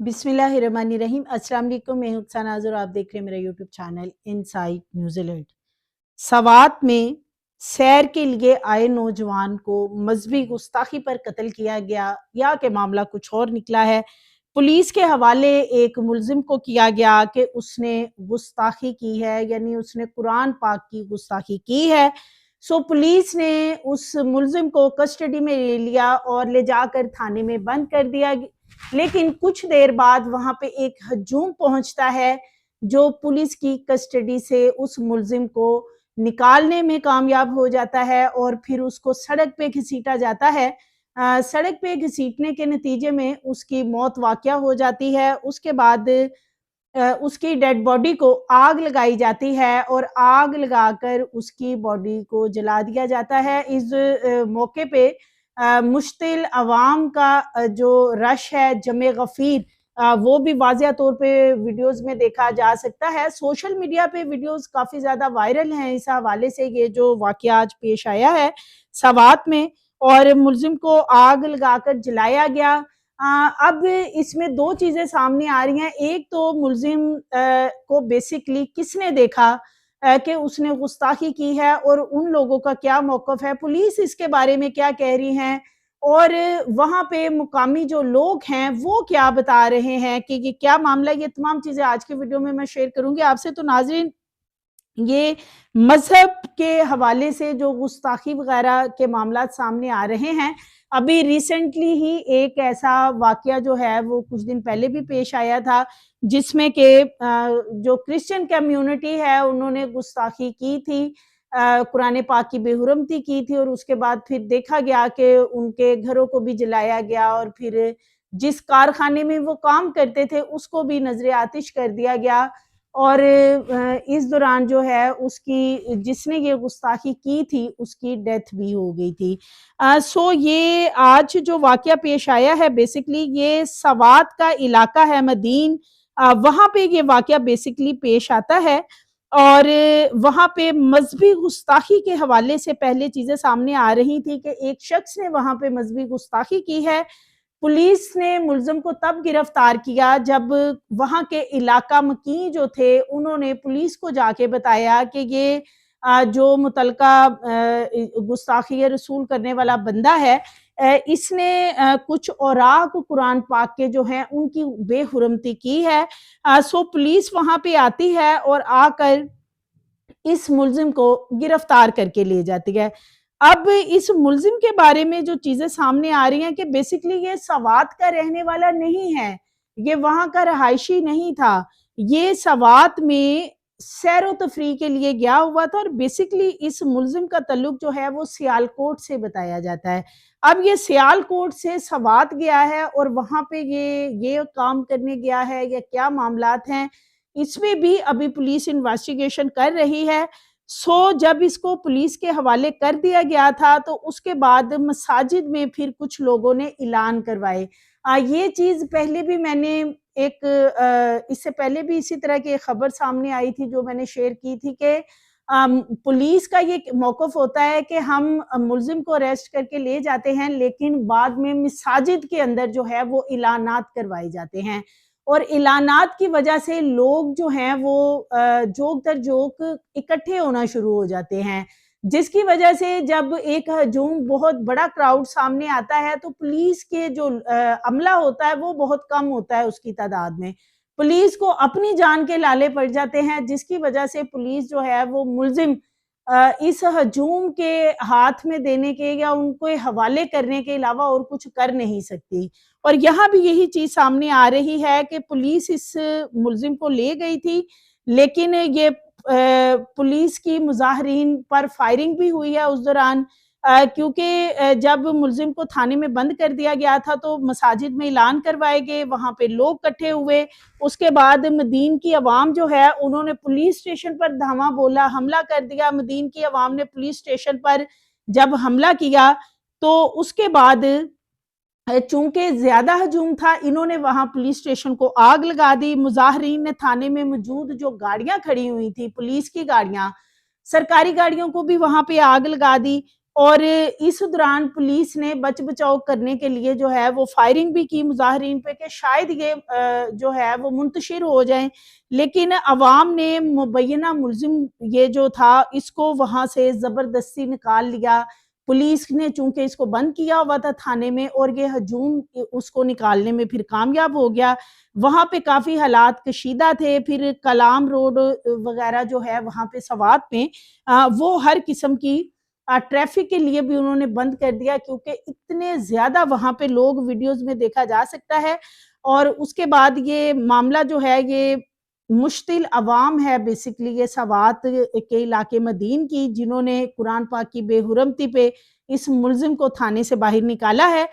بسم اللہ الرحمن الرحیم۔ السلام علیکم، میں حسان ناظر آپ دیکھ رہے ہیں میرا YouTube channel insight New Zealand Swat میں سیر کے لیے آئے نوجوان کو مذہبی گستاخی پر قتل کیا گیا یا کہ معاملہ کچھ اور نکلا ہے۔ پولیس کے حوالے ایک ملزم کو کیا گیا کہ اس نے گستاخی کی ہے یعنی اس نے قرآن پاک کی گستاخی کی ہے۔ سو پولیس نے اس ملزم کو کسٹڈی میں لے لیا اور لے جا کر تھانے میں بند کر دیا۔ لیکن کچھ دیر بعد وہاں پہ ایک ہجوم پہنچتا ہے جو پولیس کی کسٹڈی سے اس ملزم کو نکالنے میں کامیاب ہو جاتا ہے اور پھر اس کو سڑک پہ گھسیٹا جاتا ہے۔ سڑک پہ گھسیٹنے کے نتیجے میں اس کی موت واقعہ ہو جاتی ہے۔ اس کے بعد اس کی ڈیڈ باڈی کو آگ لگائی جاتی ہے اور آگ لگا کر اس کی باڈی کو جلا دیا جاتا ہے۔ اس موقع پہ مشتل عوام کا جو رش ہے، جمع غفیر وہ بھی واضح طور پہ ویڈیوز میں دیکھا جا سکتا ہے۔ سوشل میڈیا پہ ویڈیوز کافی زیادہ وائرل ہیں۔ اس حوالے سے یہ جو واقعہ آج پیش آیا ہے سوات میں، اور ملزم کو آگ لگا کر جلایا گیا۔ اب اس میں دو چیزیں سامنے آ رہی ہیں۔ ایک تو ملزم کو بیسکلی کس نے دیکھا؟ کہ اس نے گستاخی کی ہے اور ان لوگوں کا کیا موقف ہے؟ پولیس اس کے بارے میں کیا کہہ رہی ہیں؟ اور وہاں پہ مقامی جو لوگ ہیں، وہ کیا بتا رہے ہیں کہ یہ کیا معاملہ یہ تمام چیزیں آج کے ویڈیو میں میں شیئر کروں گی۔ آپ سے تو ناظرین، یہ مذہب کے حوالے سے جو گستاخی وغیرہ کے معاملات سامنے آ رہے ہیں، ابھی ریسنٹلی ہی ایک ایسا واقعہ جو ہے، وہ کچھ دن پہلے بھی پیش آیا تھا۔ جس میں کہ جو کرسچن کمیونٹی ہے، انہوں نے گستاخی کی تھی۔ قرآن پاک کی بے حرمتی کی تھی اور اس کے بعد پھر دیکھا گیا کہ ان کے گھروں کو بھی جلایا گیا اور پھر جس کارخانے میں وہ کام کرتے تھے، اس کو بھی نظر آتش کر دیا گیا۔ اور اس دوران جو ہے، اس کی، جس نے یہ گستاخی کی تھی، اس کی ڈیتھ بھی ہو گئی تھی۔ سو یہ آج جو واقعہ پیش آیا ہے بیسکلی یہ سوات کا علاقہ ہے، مدین۔ وہاں پہ یہ واقعہ بیسکلی پیش آتا ہے اور وہاں پہ مذہبی گستاخی کے حوالے سے پہلے چیزیں سامنے آ رہی تھی کہ ایک شخص نے وہاں پہ مذہبی گستاخی کی ہے۔ پولیس نے ملزم کو تب گرفتار کیا جب وہاں کے علاقہ مکین جو تھے، انہوں نے پولیس کو جا کے بتایا کہ یہ جو متعلقہ گستاخی رسول کرنے والا بندہ ہے اس نے کچھ اوراق قرآن پاک کے جو ہیں، ان کی بے حرمتی کی ہے۔ سو پولیس وہاں پہ آتی ہے اور آ کر اس ملزم کو گرفتار کر کے لے جاتی ہے۔ اب اس ملزم کے بارے میں جو چیزیں سامنے آ رہی ہیں کہ بیسکلی یہ سوات کا رہنے والا نہیں ہے، یہ وہاں کا رہائشی نہیں تھا۔ یہ سوات میں سیر و تفریح کے لیے گیا ہوا تھا اور بیسکلی اس ملزم کا تعلق جو ہے وہ سیال کوٹ سے بتایا جاتا ہے۔ اب یہ سیال کوٹ سے سوات گیا ہے اور وہاں پہ یہ یہ کام کرنے گیا ہے یا کیا معاملات ہیں؟ اس میں بھی ابھی پولیس انویسٹیگیشن کر رہی ہے۔ سو جب اس کو پولیس کے حوالے کر دیا گیا تھا تو اس کے بعد مساجد میں پھر کچھ لوگوں نے اعلان کروائے۔ یہ چیز پہلے بھی میں نے ایک اس سے پہلے بھی اسی طرح کی خبر سامنے آئی تھی جو میں نے شیئر کی تھی کہ پولیس کا یہ موقف ہوتا ہے کہ ہم ملزم کو ریسٹ کر کے لے جاتے ہیں، لیکن بعد میں مساجد کے اندر جو ہے وہ اعلانات کروائے جاتے ہیں۔ اور اعلانات کی وجہ سے لوگ جو ہیں وہ جوک در جوک اکٹھے ہونا شروع ہو جاتے ہیں۔ جس کی وجہ سے جب ایک ہجوم بہت بڑا کراؤڈ سامنے آتا ہے تو پولیس کے جو عملہ ہوتا ہے وہ بہت کم ہوتا ہے اس کی تعداد میں۔ پولیس کو اپنی جان کے لالے پڑ جاتے ہیں، جس کی وجہ سے پولیس جو ہے وہ ملزم اس ہجوم کے ہاتھ میں دینے کے یا ان کو حوالے کرنے کے علاوہ اور کچھ کر نہیں سکتی۔ اور یہاں بھی یہی چیز سامنے آ رہی ہے کہ پولیس اس ملزم کو لے گئی تھی، لیکن یہ پولیس کی مظاہرین پر فائرنگ بھی ہوئی ہے اس دوران۔ کیونکہ جب ملزم کو تھانے میں بند کر دیا گیا تھا تو مساجد میں اعلان کروائے گئے، وہاں پہ لوگ کٹھے ہوئے۔ اس کے بعد مدین کی عوام جو ہے، انہوں نے پولیس اسٹیشن پر دھاما بولا، حملہ کر دیا۔ مدین کی عوام نے پولیس اسٹیشن پر جب حملہ کیا تو اس کے بعد چونکہ زیادہ ہجوم تھا، انہوں نے وہاں پولیس اسٹیشن کو آگ لگا دی۔ مظاہرین نے تھانے میں موجود جو گاڑیاں کھڑی ہوئی تھی پولیس کی گاڑیاں، سرکاری گاڑیوں کو بھی وہاں پہ آگ لگا دی۔ اور اس دوران پولیس نے بچ بچاؤ کرنے کے لیے جو ہے، وہ فائرنگ بھی کی مظاہرین پہ کہ شاید یہ جو ہے، وہ منتشر ہو جائیں۔ لیکن عوام نے مبینہ ملزم یہ جو تھا، اس کو وہاں سے زبردستی نکال لیا۔ پولیس نے چونکہ اس کو بند کیا ہوا تھا تھانے میں اور یہ ہجوم اس کو نکالنے میں پھر کامیاب ہو گیا، وہاں پہ کافی حالات کشیدہ تھے۔ پھر کلام روڈ وغیرہ جو ہے وہاں پہ سوات میں وہ ہر قسم کی ٹریفک کے لیے بھی انہوں نے بند کر دیا کیونکہ اتنے زیادہ وہاں پہ لوگ ویڈیوز میں دیکھا جا سکتا ہے۔ اور اس کے بعد یہ معاملہ جو ہے، یہ مشتل عوام ہے بیسکلی یہ سوات کے علاقے مدین کی جنہوں نے قرآن پاک کی بے حرمتی پہ اس ملزم کو تھانے سے باہر نکالا ہے۔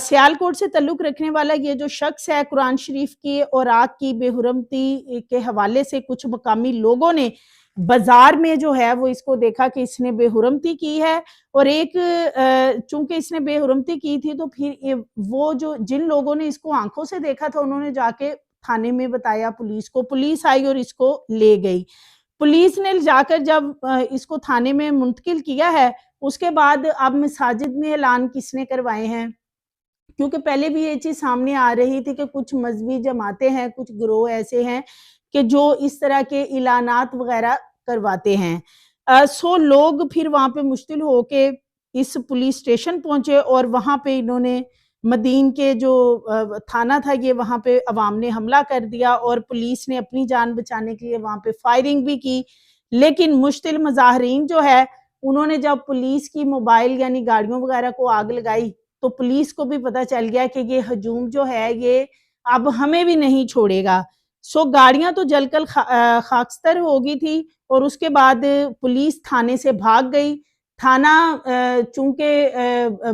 سیالکوٹ سے تعلق رکھنے والا یہ جو شخص ہے قرآن شریف کی اور آگ کی بے حرمتی کے حوالے سے کچھ مقامی لوگوں نے بازار میں جو ہے وہ اس کو دیکھا کہ اس نے بے حرمتی کی ہے اور ایک چونکہ اس نے بے حرمتی کی تھی تو پھر وہ جو جن لوگوں نے اس کو آنکھوں سے دیکھا تھا انہوں نے جا کے تھانے میں بتایا پولیس کو، پولیس آئی اور اس کو لے گئی۔ پولیس نے جا کر جب اس کو تھانے میں منتقل کیا ہے، اس کے بعد اب مساجد میں اعلان کس نے کروائے ہیں۔ کیونکہ پہلے بھی یہ چیز سامنے آ رہی تھی کہ کچھ مذہبی جماعتیں ہیں، کچھ گروہ ایسے ہیں کہ جو اس طرح کے اعلانات وغیرہ کرواتے ہیں۔ سو لوگ پھر وہاں پہ مشتل ہو کے اس پولیس اسٹیشن پہنچے اور وہاں پہ انہوں نے مدین کے جو تھانہ تھا، یہ وہاں پہ عوام نے حملہ کر دیا اور پولیس نے اپنی جان بچانے کے لیے وہاں پہ فائرنگ بھی کی۔ لیکن مشتل مظاہرین جو ہے، انہوں نے جب پولیس کی موبائل یعنی گاڑیوں وغیرہ کو آگ لگائی، تو پولیس کو بھی پتا چل گیا کہ یہ ہجوم جو ہے، یہ اب ہمیں بھی نہیں چھوڑے گا۔ سو گاڑیاں تو جل کل خاکستر ہوگی تھی اور اس کے بعد پولیس تھانے سے بھاگ گئی۔ تھانہ چونکہ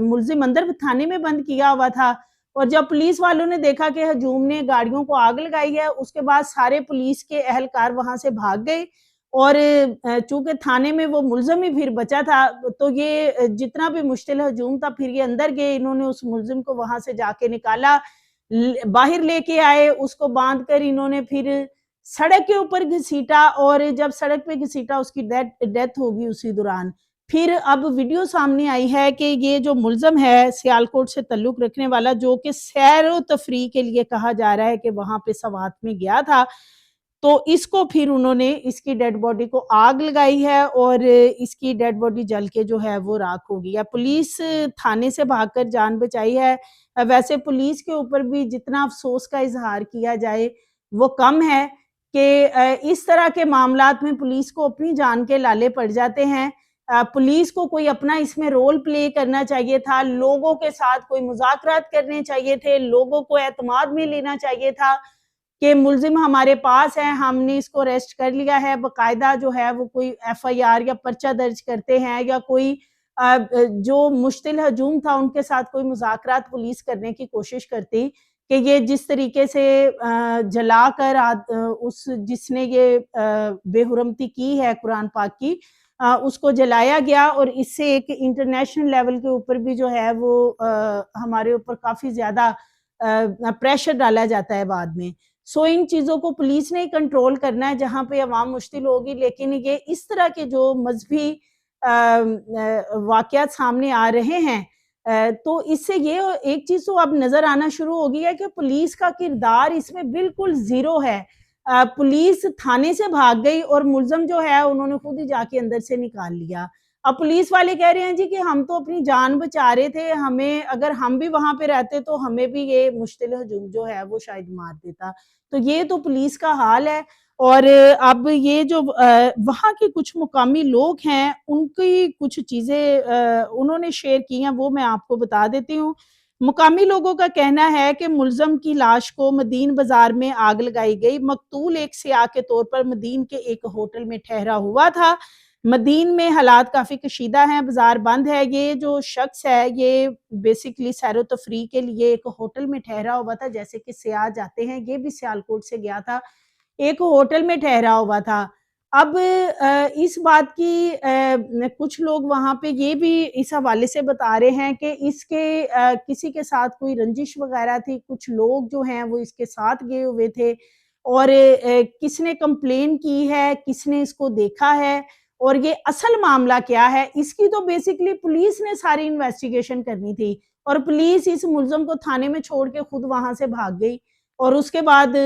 ملزم اندر تھانے میں بند کیا ہوا تھا، اور جب پولیس والوں نے دیکھا کہ ہجوم نے گاڑیوں کو آگ لگائی ہے، اس کے بعد سارے پولیس کے اہلکار وہاں سے بھاگ گئے، اور چونکہ تھانے میں وہ ملزم ہی پھر بچا تھا، تو یہ جتنا بھی مشکل ہجوم تھا، پھر یہ اندر گئے، انہوں نے اس ملزم کو وہاں سے جا کے نکالا باہر لے کے آئے، اس کو باندھ کر انہوں نے پھر سڑک کے اوپر گھسیٹا، اور جب سڑک پہ گھسیٹا، اس کی ڈیتھ ہوگی اسی دوران۔ پھر اب ویڈیو سامنے آئی ہے کہ یہ جو ملزم ہے سیالکوٹ سے تعلق رکھنے والا جو کہ سیر و تفریح کے لیے کہا جا رہا ہے کہ وہاں پہ سوات میں گیا تھا، تو اس کو پھر انہوں نے اس کی ڈیڈ باڈی کو آگ لگائی ہے اور اس کی ڈیڈ باڈی جل کے جو ہے وہ راکھ ہو گیا پولیس تھانے سے بھاگ کر جان بچائی ہے۔ ویسے پولیس کے اوپر بھی جتنا افسوس کا اظہار کیا جائے وہ کم ہے کہ اس طرح کے معاملات میں پولیس کو اپنی جان کے لالے پڑ جاتے ہیں۔ پولیس کو کوئی اپنا اس میں رول پلے کرنا چاہیے تھا، لوگوں کے ساتھ کوئی مذاکرات کرنے چاہیے تھے، لوگوں کو اعتماد میں لینا چاہیے تھا کہ ملزم ہمارے پاس ہے ہم نے اس کو ریسٹ کر لیا ہے، باقاعدہ جو ہے وہ کوئی ایف آئی آر یا پرچہ درج کرتے ہیں یا کوئی جو مشتل ہجوم تھا ان کے ساتھ کوئی مذاکرات پولیس کرنے کی کوشش کرتی کہ یہ جس طریقے سے جلا کر اس جس نے یہ بے حرمتی کی ہے قرآن پاک کی اس کو جلایا گیا اور اس سے ایک انٹرنیشنل لیول کے اوپر بھی جو ہے وہ ہمارے اوپر کافی زیادہ پریشر ڈالا جاتا ہے بعد میں۔ سو ان چیزوں کو پولیس نے کنٹرول کرنا ہے جہاں پہ عوام مشکل ہوگی، لیکن یہ اس طرح کے جو مذہبی واقعات سامنے آ رہے ہیں تو اس سے یہ ایک چیز تو اب نظر آنا شروع ہو گئی ہے کہ پولیس کا کردار اس میں بالکل زیرو ہے۔ پولیس تھانے سے بھاگ گئی اور ملزم جو ہے، انہوں نے خود ہی جا کے اندر سے نکال لیا۔ اب پولیس والے کہہ رہے ہیں جی کہ ہم تو اپنی جان بچا رہے تھے، ہمیں اگر ہم بھی وہاں پہ رہتے تو ہمیں بھی یہ مشتل ہجوم جو ہے وہ شاید مار دیتا۔ تو یہ تو پولیس کا حال ہے۔ اور اب یہ جو وہاں کے کچھ مقامی لوگ ہیں، ان کی کچھ چیزیں انہوں نے شیئر کی ہیں، وہ میں آپ کو بتا دیتی ہوں۔ مقامی لوگوں کا کہنا ہے کہ ملزم کی لاش کو مدین بازار میں آگ لگائی گئی۔ مقتول ایک سیاہ کے طور پر مدین کے ایک ہوٹل میں ٹھہرا ہوا تھا۔ مدین میں حالات کافی کشیدہ ہیں، بازار بند ہے۔ یہ جو شخص ہے، یہ بیسکلی سیر و تفریح کے لیے ایک ہوٹل میں ٹھہرا ہوا تھا، جیسے کہ سیاہ جاتے ہیں۔ یہ بھی سیالکوٹ سے گیا تھا۔ ایک ہوٹل میں ٹھہرا ہوا تھا۔ اب اس بات کی کچھ لوگ وہاں پہ یہ بھی اس حوالے سے بتا رہے ہیں کہ اس کے کسی کے ساتھ کوئی رنجش وغیرہ تھی، کچھ لوگ جو ہیں وہ اس کے ساتھ گئے ہوئے تھے اور کس نے کمپلین کی ہے، کس نے اس کو دیکھا ہے اور یہ اصل معاملہ کیا ہے؟ اس کی تو بیسکلی پولیس نے ساری انویسٹیگیشن کرنی تھی اور پولیس اس ملزم کو تھانے میں چھوڑ کے خود وہاں سے بھاگ گئی اور اس کے بعد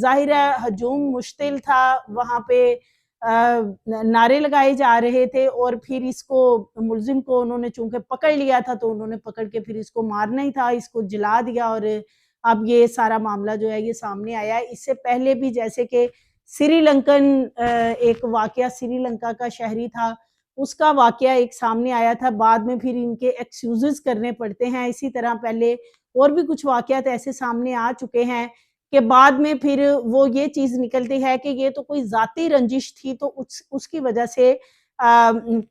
ظاہر ہے، ہجوم مشتل تھا، وہاں پہ نعرے لگائے جا رہے تھے اور پھر اس کو ملزم کو انہوں نے چونکہ پکڑ لیا تھا تو انہوں نے پکڑ کے پھر اس کو مارنا ہی تھا، اس کو جلا دیا اور اب یہ سارا معاملہ جو ہے یہ سامنے آیا ہے۔ اس سے پہلے بھی جیسے کہ سری لنکن ایک واقعہ سری لنکا کا شہری تھا، اس کا واقعہ ایک سامنے آیا تھا۔ بعد میں پھر ان کے ایکسیوزز کرنے پڑتے ہیں۔ اسی طرح پہلے اور بھی کچھ واقعات ایسے سامنے آ چکے ہیں۔ کہ بعد میں پھر وہ یہ چیز نکلتی ہے کہ یہ تو کوئی ذاتی رنجش تھی تو اس کی وجہ سے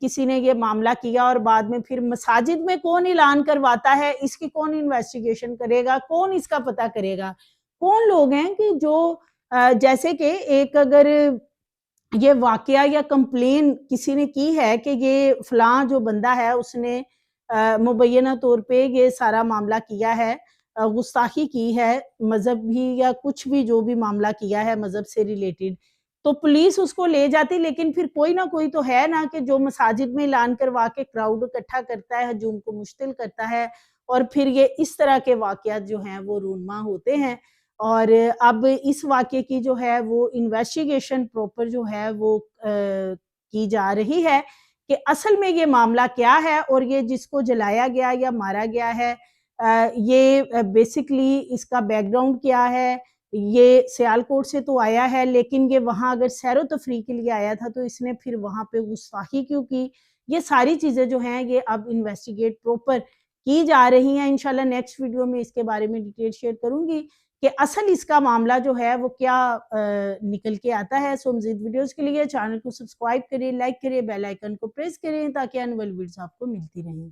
کسی نے یہ معاملہ کیا اور بعد میں پھر مساجد میں کون اعلان کرواتا ہے، اس کی کون انویسٹیگیشن کرے گا، کون اس کا پتہ کرے گا؟ کون لوگ ہیں کہ جو جیسے کہ ایک اگر یہ واقعہ یا کمپلین کسی نے کی ہے کہ یہ فلاں جو بندہ ہے، اس نے مبینہ طور پہ یہ سارا معاملہ کیا ہے گستاخی کی ہے، مذہب بھی یا کچھ بھی جو بھی معاملہ کیا ہے مذہب سے ریلیٹڈ تو پولیس اس کو لے جاتی، لیکن پھر کوئی نہ کوئی تو ہے نا کہ جو مساجد میں اعلان کروا کے کراؤڈ اکٹھا کرتا ہے، ہجوم کو مشتل کرتا ہے، اور پھر یہ اس طرح کے واقعات جو ہیں وہ رونما ہوتے ہیں۔ اور اب اس واقعے کی جو ہے وہ انویسٹیگیشن پروپر جو ہے وہ کی جا رہی ہے کہ اصل میں یہ معاملہ کیا ہے اور یہ جس کو جلایا گیا یا مارا گیا ہے یہ بیسکلی اس کا بیک گراؤنڈ کیا ہے؟ یہ سیال کوٹ سے تو آیا ہے، لیکن یہ وہاں اگر سیر و تفریح کے لیے آیا تھا تو اس نے پھر وہاں پہ گستاخی کیوں کی؟ یہ ساری چیزیں جو ہیں، یہ اب انویسٹیگیٹ پروپر کی جا رہی ہیں۔ انشاءاللہ نیکسٹ ویڈیو میں اس کے بارے میں ڈیٹیل شیئر کروں گی کہ اصل اس کا معاملہ جو ہے وہ کیا نکل کے آتا ہے۔ سو مزید ویڈیوز کے لیے چینل کو سبسکرائب کریں لائک کریں بیل آئیکن کو پریس کریں تاکہ انول ویڈیوز آپ کو ملتی رہیں۔